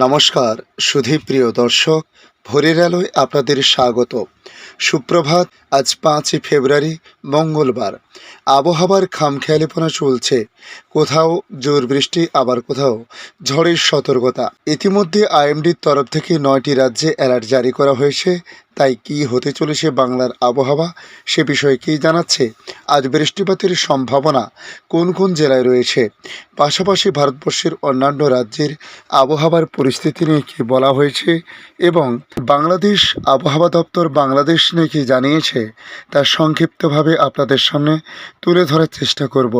নমস্কার সুধীপ্রিয় দর্শক ভোরের আলোয় আপনাদের স্বাগত সুপ্রভাত, আজ পাঁচই ফেব্রুয়ারি, মঙ্গলবার। আবহাওয়ার খামখেয়ালিপনা চলছে। কোথাও জোর বৃষ্টি, আবার কোথাও ঝড়ের সতর্কতা। ইতিমধ্যে আইএমডির তরফ থেকে নয়টি রাজ্যে অ্যালার্ট জারি করা হয়েছে। তাই কি হতে চলেছে বাংলার আবহাওয়া, সে বিষয়ে কী জানাচ্ছে? আজ বৃষ্টিপাতের সম্ভাবনা কোন কোন জেলায় রয়েছে? পাশাপাশি ভারতবর্ষের অন্যান্য রাজ্যের আবহাওয়ার পরিস্থিতি নিয়ে কী বলা হয়েছে? এবং বাংলাদেশ আবহাওয়া দপ্তর বাংলাদেশ নিয়ে কী জানিয়েছে, তা সংক্ষিপ্তভাবে আপনাদের সামনে তুলে ধরার চেষ্টা করব।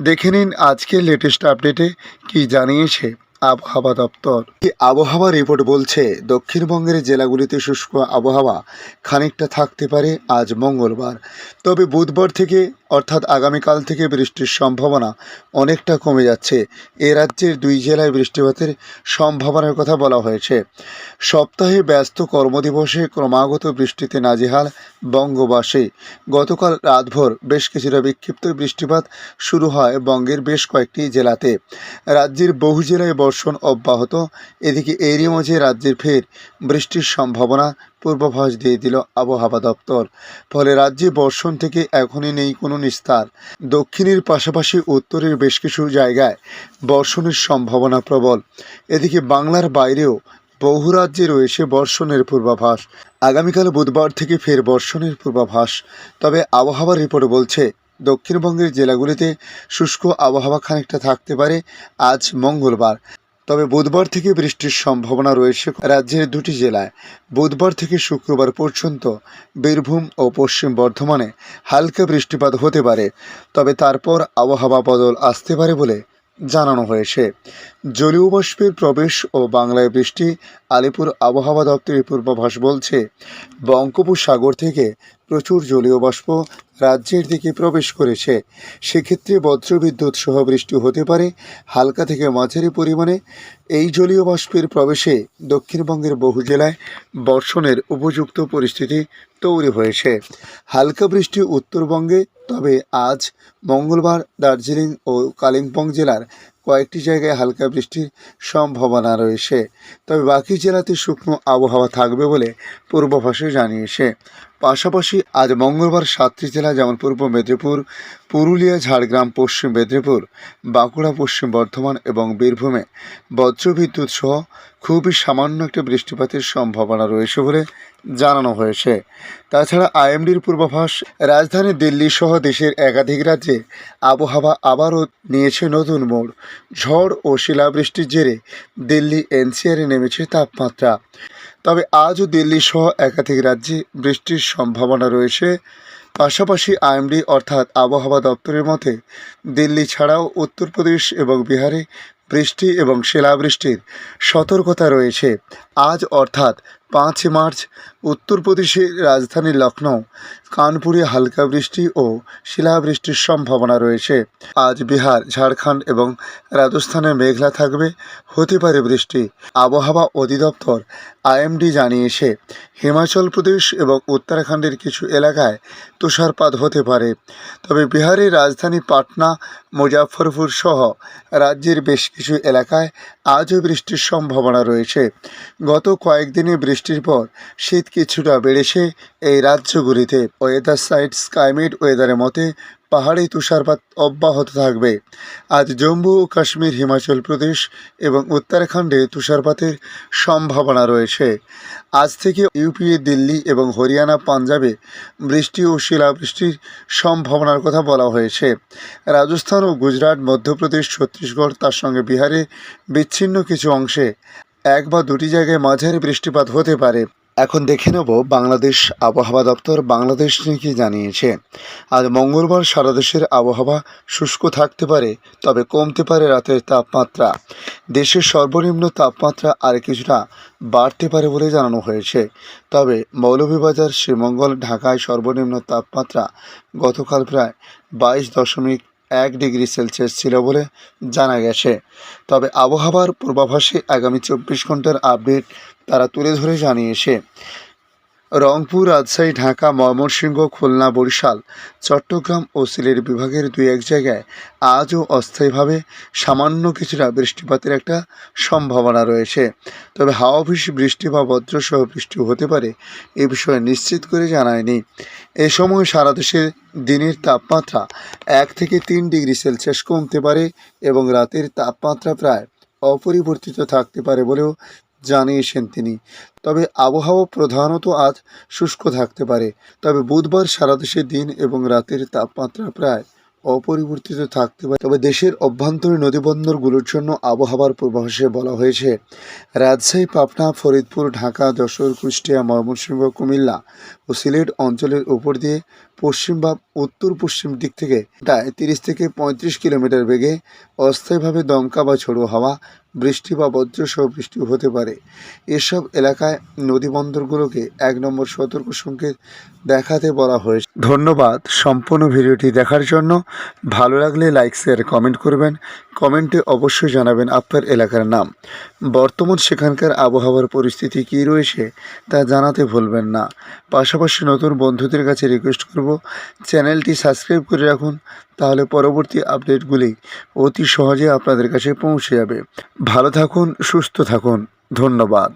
দেখে নিন আজকের লেটেস্ট আপডেটে কি জানিয়েছে। আবহাওয়া দপ্তর। এই আবহাওয়া রিপোর্ট বলছে? দক্ষিণবঙ্গের জেলাগুলিতে শুষ্ক আবহাওয়া খানিকটা থাকতে পারে আজ মঙ্গলবার। তবে বুধবার থেকে, অর্থাৎ আগামীকাল থেকে বৃষ্টির সম্ভাবনা অনেকটা কমে যাচ্ছে। এ রাজ্যের দুই জেলায় বৃষ্টিপাতের সম্ভাবনার কথা বলা হয়েছে। সপ্তাহে ব্যস্ত কর্মদিবসে ক্রমাগত বৃষ্টিতে নাজেহাল বঙ্গবাসী। গতকাল রাতভর বেশ কিছুটা বিক্ষিপ্ত বৃষ্টিপাত শুরু হয় বঙ্গের বেশ কয়েকটি জেলাতে। রাজ্যের বহু জেলায় বর্ষণ অব্যাহত। এদিকে এরই মাঝে রাজ্যের ফের বৃষ্টির সম্ভাবনা পূর্বাভাস দিয়ে দিল আবহাওয়া দপ্তর। ফলে রাজ্যে বর্ষণ থেকে এখনই নেই কোনো নিস্তার। দক্ষিণের পাশাপাশি উত্তরের বেশ কিছু জায়গায় বর্ষণের সম্ভাবনা প্রবল। এদিকে বাংলার বাইরেও বহু রাজ্যে রয়েছে বর্ষণের পূর্বাভাস। আগামীকাল বুধবার থেকে ফের বর্ষণের পূর্বাভাস। তবে আবহাওয়ার রিপোর্ট বলছে, দক্ষিণবঙ্গের জেলাগুলিতে শুষ্ক আবহাওয়া খানিকটা থাকতে পারে আজ মঙ্গলবার। তবে বুধবার থেকে বৃষ্টির সম্ভাবনা রয়েছে রাজ্যের দুটি জেলায়। বুধবার থেকে শুক্রবার পর্যন্ত বীরভূম ও পশ্চিম বর্ধমানে হালকা বৃষ্টিপাত হতে পারে, তবে তারপর আবহাওয়া বদল আসতে পারে বলে জানানো হয়েছে। জলীয় বাষ্পের প্রবেশ ও বাংলায় বৃষ্টি, আলিপুর আবহাওয়া দপ্তরের পূর্বাভাস বলছে, বঙ্গোপসাগর থেকে প্রচুর জলীয় বাষ্প রাজ্যের দিকে প্রবেশ করেছে সেক্ষেত্রে বজ্রবিদ্যুৎ সহ বৃষ্টি হতে পারে, হালকা থেকে মাঝারি পরিমাণে। এই জলীয় বাষ্পের প্রবেশে দক্ষিণবঙ্গের বহু জেলায় বর্ষণের উপযুক্ত পরিস্থিতি তৈরি হয়েছে। হালকা বৃষ্টি উত্তরবঙ্গে, তবে আজ মঙ্গলবার দার্জিলিং ও কালিম্পং জেলার কয়েকটি জায়গায় হালকা বৃষ্টির সম্ভাবনা রয়েছে। তবে বাকি জেলাতে শুকনো আবহাওয়া থাকবে বলে পূর্বাভাসে জানিয়েছে। পাশাপাশি আজ মঙ্গলবার সাতটি জেলা, যেমন পূর্ব মেদিনীপুর, পুরুলিয়া, ঝাড়গ্রাম, পশ্চিম মেদিনীপুর, বাঁকুড়া, পশ্চিম বর্ধমান এবং বীরভূমে বজ্রবিদ্যুৎ সহ খুবই সামান্য একটা বৃষ্টিপাতের সম্ভাবনা রয়েছে বলে জানানো হয়েছে। তাছাড়া আইএমডির পূর্বাভাস, রাজধানী দিল্লি সহ দেশের একাধিক রাজ্যে আবহাওয়া আবারও নিয়েছে নতুন মোড়। ঝড় ও শিলাবৃষ্টির জেরে দিল্লি এনসিআরে নেমেছে তাপমাত্রা। তবে আজও দিল্লি সহ একাধিক রাজ্যে বৃষ্টির সম্ভাবনা রয়েছে। পাশাপাশি আইএমডি অর্থাৎ আবহাওয়া দপ্তরের মতে, দিল্লি ছাড়াও উত্তরপ্রদেশ এবং বিহারে বৃষ্টি এবং শিলাবৃষ্টির সতর্কতা রয়েছে। আজ অর্থাৎ পাঁচ মার্চ উত্তরপ্রদেশের রাজধানী লখনৌ কানপুরে হালকা বৃষ্টি ও শিলাবৃষ্টির সম্ভাবনা রয়েছে। আজ বিহার, ঝাড়খণ্ড এবং রাজস্থানে মেঘলা থাকবে, হতে পারে বৃষ্টি। আবহাওয়া অধিদপ্তর আইএমডি জানিয়েছে, হিমাচল প্রদেশ এবং উত্তরাখণ্ডের কিছু এলাকায় তুষারপাত হতে পারে। তবে বিহারের রাজধানী পাটনা মুজাফরপুর সহ রাজ্যের বেশ কিছু এলাকায় আজও বৃষ্টির সম্ভাবনা রয়েছে। গত কয়েকদিনে বৃষ্টির পর শীত কিছুটা বেড়েছে এই রাজ্যগুলিতে। ওয়েদার সাইট স্কাইমেট ওয়েদারের মতে পাহাড়ি তুষারপাত অব্যাহত থাকবে। আজ জম্মু ও কাশ্মীর, হিমাচল প্রদেশ এবং উত্তরাখণ্ডে তুষারপাতের সম্ভাবনা রয়েছে। আজ থেকে ইউপিএ দিল্লি এবং হরিয়ানা, পাঞ্জাবে বৃষ্টি ও শিলাবৃষ্টির সম্ভাবনার কথা বলা হয়েছে। রাজস্থান ও গুজরাট, মধ্যপ্রদেশ, ছত্তিশগড়, তার সঙ্গে বিহারে বিচ্ছিন্ন কিছু অংশে এক বা দুটি জায়গায় মাঝারি বৃষ্টিপাত হতে পারে। এখন দেখে নেব বাংলাদেশ আবহাওয়া দপ্তর বাংলাদেশ নিয়ে কি জানিয়েছে। আজ মঙ্গলবার সারা দেশের আবহাওয়া শুষ্ক থাকতে পারে, তবে কমতে পারে রাতের তাপমাত্রা। দেশের সর্বনিম্ন তাপমাত্রা আর কিছুটা বাড়তে পারে বলে জানানো হয়েছে। তবে মৌলভীবাজার, শ্রীমঙ্গল, ঢাকায় সর্বনিম্ন তাপমাত্রা গতকাল প্রায় বাইশ দশমিক এক ডিগ্রি সেলসিয়াস ছিল বলে জানা গেছে। তবে আবহাওয়ার পূর্বাভাসে আগামী চব্বিশ ঘণ্টার আপডেট তারা তুলে ধরে জানিয়েছে। রংপুর, রাজশাহী, ঢাকা, ময়মনসিংহ, খুলনা, বরিশাল, চট্টগ্রাম ও সিলেট বিভাগের দুই এক জায়গায় আজও অস্থায়ীভাবে সামান্য কিছুটা বৃষ্টিপাতের একটা সম্ভাবনা রয়েছে। তবে হাওয়া অফিস বৃষ্টি বা বজ্রসহ বৃষ্টি হতে পারে এ বিষয়ে নিশ্চিত করে জানায়নি। এ সময় সারা দেশে দিনের তাপমাত্রা এক থেকে তিন ডিগ্রি সেলসিয়াস কমতে পারে এবং রাতের তাপমাত্রা প্রায় অপরিবর্তিত থাকতে পারে বলেও জানিয়েছেন তিনি। তবে আবহাওয়া প্রধানত আজ শুষ্ক থাকতে পারে। তবে বুধবার সারা দেশে দিন এবং রাতের তাপমাত্রা প্রায় অপরিবর্তিত থাকতে পারে। তবে দেশের অভ্যন্তরীণ নদীবন্দরগুলোর জন্য আবহাওয়ার পূর্বাভাসে বলা হয়েছে, রাজশাহী পাবনা ফরিদপুর, ঢাকা, যশোর, কুষ্টিয়া, ময়মনসিংহ, কুমিল্লা ও সিলেট অঞ্চলের উপর দিয়ে পশ্চিম বা উত্তর পশ্চিম দিক থেকে প্রায় তিরিশ থেকে পঁয়ত্রিশ কিলোমিটার বেগে অস্থায়ীভাবে দমকা বা ঝোড়ো হাওয়া, বৃষ্টি বা বজ্রসহ বৃষ্টি হতে পারে। এসব এলাকায় নদীবন্দরগুলোকে এক নম্বর সতর্ক সংকেত দেখাতে বলা হয়েছে। ধন্যবাদ সম্পূর্ণ ভিডিওটি দেখার জন্য। ভালো লাগলে লাইক, শেয়ার, কমেন্ট করবেন। কমেন্টে অবশ্যই জানাবেন আপনার এলাকার নাম। বর্তমান সেখানকার আবহাওয়ার পরিস্থিতি কী রয়েছে তা জানাতে ভুলবেন না। পাশাপাশি নতুন বন্ধুদের কাছে রিকোয়েস্ট করব চ্যানেলটি সাবস্ক্রাইব করে রাখুন, তাহলে পরবর্তী আপডেটগুলি অতি সহজে আপনাদের কাছে পৌঁছে যাবে। ভালো থাকুন, সুস্থ থাকুন। ধন্যবাদ।